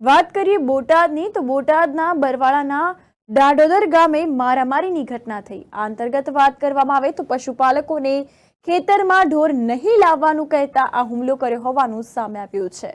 વાત કરીએ બોટાદની, તો બોટાદના બરવાળાના ડાડોદર ગામે મારામારીની ઘટના થઈ. આ અંતર્ગત વાત કરવામાં આવે તો પશુપાલકોને ખેતરમાં ઢોર નહીં લાવવાનું કહેતા આ હુમલો કર્યો હોવાનું સામે આવ્યું છે.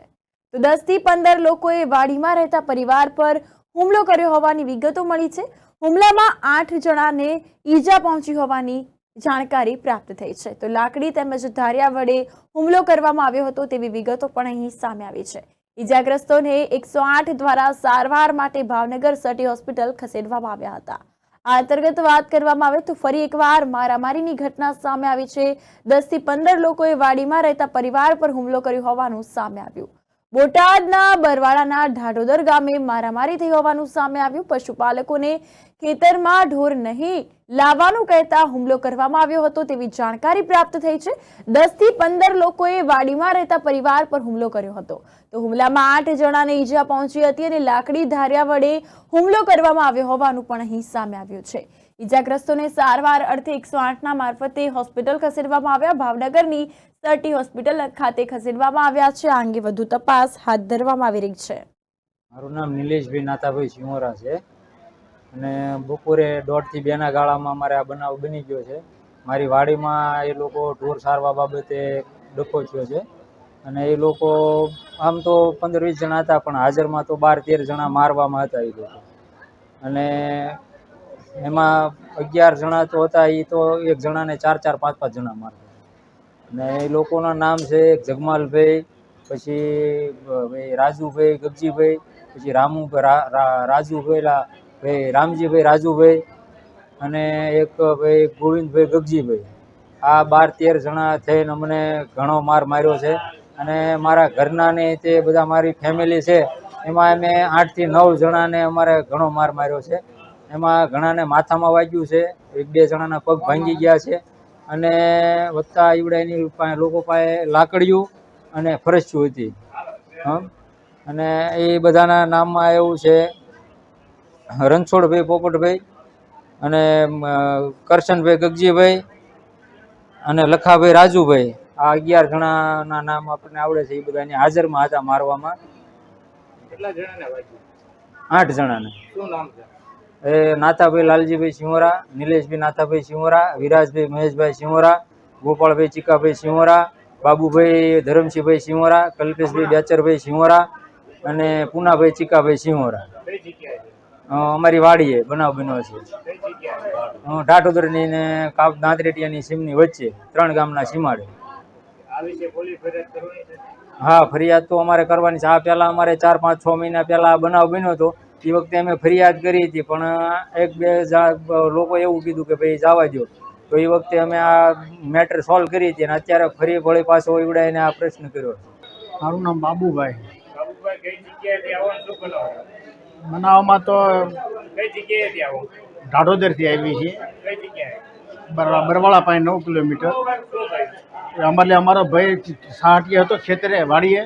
તો દસથી પંદર લોકોએ વાડીમાં રહેતા પરિવાર પર હુમલો કર્યો હોવાની વિગતો મળી છે. હુમલામાં આઠ જણાને ઈજા પહોંચી હોવાની જાણકારી પ્રાપ્ત થઈ છે. તો લાકડી તેમજ ધારિયા વડે હુમલો કરવામાં આવ્યો હતો તેવી વિગતો પણ અહીં સામે આવી છે. ઈજાગ્રસ્તોને એકસો આઠ દ્વારા સારવાર માટે ભાવનગર સટી હોસ્પિટલ ખસેડવામાં આવ્યા હતા. આ અંતર્ગત વાત કરવામાં આવે તો ફરી એકવાર મારામારીની ઘટના સામે આવી છે. દસથી પંદર લોકોએ વાડીમાં રહેતા પરિવાર પર હુમલો કર્યો હોવાનું સામે આવ્યું. બોટાદના બરવાળાના ઢાઢોદર ગામે મારામારી થઈ હોવાનું સામે આવ્યું. પશુપાલકોને ખેતરમાં ઢોર નહીં લાવવાનું કહેતા હુમલો કરવામાં આવ્યો હતો તેવી જાણકારી પ્રાપ્ત થઈ છે. દસથી પંદર લોકોએ વાડીમાં રહેતા પરિવાર પર હુમલો કર્યો હતો. તો હુમલામાં આઠ જણાને ઈજા પહોંચી હતી અને લાકડી ધાર્યા વડે હુમલો કરવામાં આવ્યો હોવાનું પણ અહીં સામે આવ્યું છે. ઈજાગ્રસ્તોને સારવાર અર્થે એકસો આઠના મારફતે હોસ્પિટલ ખસેડવામાં આવ્યા. ભાવનગરની સટી હોસ્પિટલ ખાતે ખસેડવામાં આવ્યા છે. આ અંગે વધુ તપાસ હાથ ધરવામાં આવી રહી છે. મારું નામ નિલેશભાઈ નાથાભાઈ સિંહોરા છે. અને બપોરે દોઢથી બેના ગાળામાં અમારે આ બનાવ બની ગયો છે. મારી વાડીમાં એ લોકો ઢોર સારવા બાબતે ડખો થયો છે. અને એ લોકો આમ તો પંદર વીસ જણા હતા, પણ હાજરમાં તો બાર તેર જણા મારવામાં હતા એ લોકો. અને એમાં અગિયાર જણા તો હતા એ તો એક જણાને ચાર ચાર, પાંચ પાંચ જણા મારતા. અને એ લોકોના નામ છે એક જગમાલભાઈ, પછી રાજુભાઈ, ગગજીભાઈ, પછી રામુભાઈ રાજુભાઈ ભાઈ રામજીભાઈ, રાજુભાઈ, અને એક ભાઈ ગોવિંદભાઈ, ગગજીભાઈ. આ બાર, તેર જણા થઈને અમને ઘણો માર માર્યો છે. અને મારા ઘરના ને તે બધા મારી ફેમિલી છે. એમાં અમે આઠથી નવ જણાને અમારે ઘણો માર માર્યો છે. એમાં ઘણાને માથામાં વાગ્યું છે. એક બે જણાના પગ ભાંગી ગયા છે. અને વત્તા ઈવડાની પાસે લોકો પાસે લાકડીયું અને ફરસ્યું હતી. અને એ બધાના નામમાં એવું છે રણછોડભાઈ પોપટભાઈ અને કરશનભાઈ ગગજીભાઈ અને લખાભાઈ રાજુભાઈ. આ અગિયાર જણાના નામ આપણને આવડે છે એ બધાની હાજરમાં હતા મારવામાં. કેટલા જણાને આઠ જણાને. શું નામ છે? એ નાથાભાઈ લાલજીભાઈ સિંહોરા, નિલેશભાઈ નાથાભાઈ સિંહોરા, વિરાજભાઈ મહેશભાઈ સિંહોરા, ગોપાળભાઈ ચીકાભાઈ સિંહોરા, બાબુભાઈ ધરમસિંહભાઈ સિંહોરા, કલ્પેશભાઈ બેચરભાઈ સિંહોરા અને પૂનાભાઈ ચીકાભાઈ સિંહોરા. અમારી વાડીએ બનાવ બન્યો છે. ઢાટોદરની ને કાપ, દાંતરેટિયાની સીમની વચ્ચે ત્રણ ગામના સીમાડે. હા, ફરિયાદ તો અમારે કરવાની છે. આ પહેલાં અમારે ચાર પાંચ છ મહિના પહેલાં બનાવ બન્યો હતો. એ વખતે અમે ફરિયાદ કરી હતી પણ એક બે જા- લોકો એવું કીધું કે ભાઈ જવા દો તો એ વખતે અમે આ મેટર સોલ્વ કરી હતી અને અત્યારે ફરી વળી પાછો એવડાઈને આ પ્રશ્ન કર્યો હતો મારું નામ બાબુભાઈ. બનાવમાં તો કઈ ઢાઢોદરથી આવી? છે બરવાળા પાસે નવ કિલોમીટર. અમારે અમારો ભાઈ સાહટીએ હતો ખેતરે વાડીએ.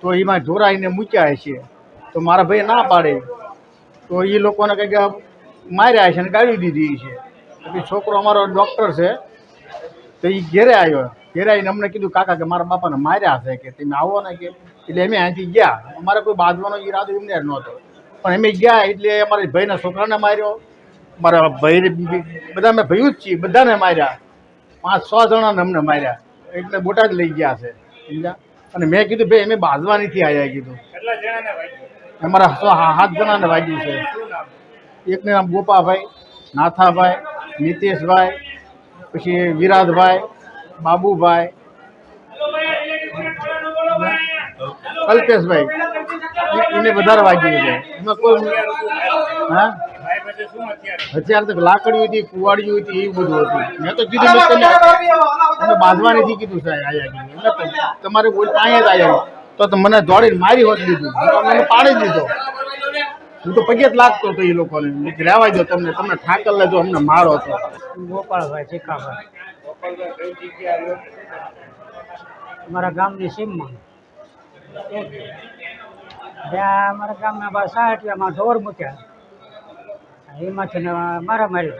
તો એમાં ઢોરાઈને મૂક્યા છે તો મારા ભાઈ ના પાડે. તો એ લોકોને કંઈક માર્યા છે અને ગાળી દીધી છે. પછી છોકરો અમારો ડૉક્ટર છે, તો એ ઘેરે આવ્યો. ઘેરે આવીને અમને કીધું, કાકા, કે મારા બાપાને માર્યા છે કે તમે આવો ને કે. એટલે અમે અહીંથી ગયા. અમારે કોઈ બાંધવાનો ઈરાદો એમને નહોતો. પણ અમે ગયા એટલે અમારા ભાઈના છોકરાને માર્યો. મારા ભાઈ બધા અમે ભયું જ છીએ, બધાને માર્યા. પાંચ, છ જણાને અમને માર્યા. એટલે બોટાદ લઈ ગયા છે. સમજ્યા? અને મેં કીધું, ભાઈ, અમે બાંધવા નથી આવ્યા, કીધું. અમારા સો હા- સાત જણાને વાગ્યું છે. એકને નામ ગોપાભાઈ નાથાભાઈ નીતેશભાઈ પછી વિરાજભાઈ બાબુભાઈ કલ્પેશભાઈ એને વધારે વાગ્યું છે. એમાં કોઈ હા અત્યારે તો લાકડી હતી કુવાડીઓ હતી એવું બધું હતું. મેં તો કીધું તમે તમે બાંધવા નથી કીધું સાહેબ આયા કીધું. તમારે કોઈ પાસે જ આયા તો તો મને દોડીને મારી હોત દીધું. મને પાડી દીધો. હું તો પગે જ લાગતો હતો એ લોકોને. રહેવા દો તમને તમને ઠાકર લેજો, અમને મારો હતો ગોપાળભાઈ કઈ અમારા ગામની સીમમાં. ત્યાં અમારા ગામના બા સાહટિયામાં ઢોર મૂક્યા. એમાંથી ને મારા મારી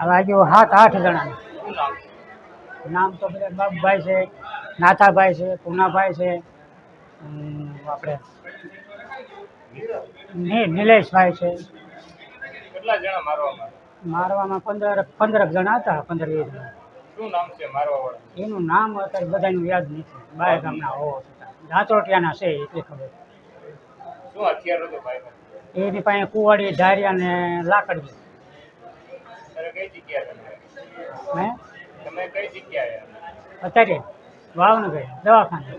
હવે આજુ સાત, આઠ જણા. નામ તો બધા બાપભાઈ છે. નાથાભાઈ છે પૂનાભાઈ છે આપણે ની નિલેશભાઈ છે. મારવામાં પંદર પંદર જણા હતા પંદર વીસ જણા. એનું નામ અત્યારે બધાનું યાદ નથી. બાય ગામના હોવા છતાં. દાંતોટિયાના છે એટલી ખબર? એની પાસે કુવાડી ધારિયા ને લાકડી અત્યારે? ભાવનગર દવાખાને.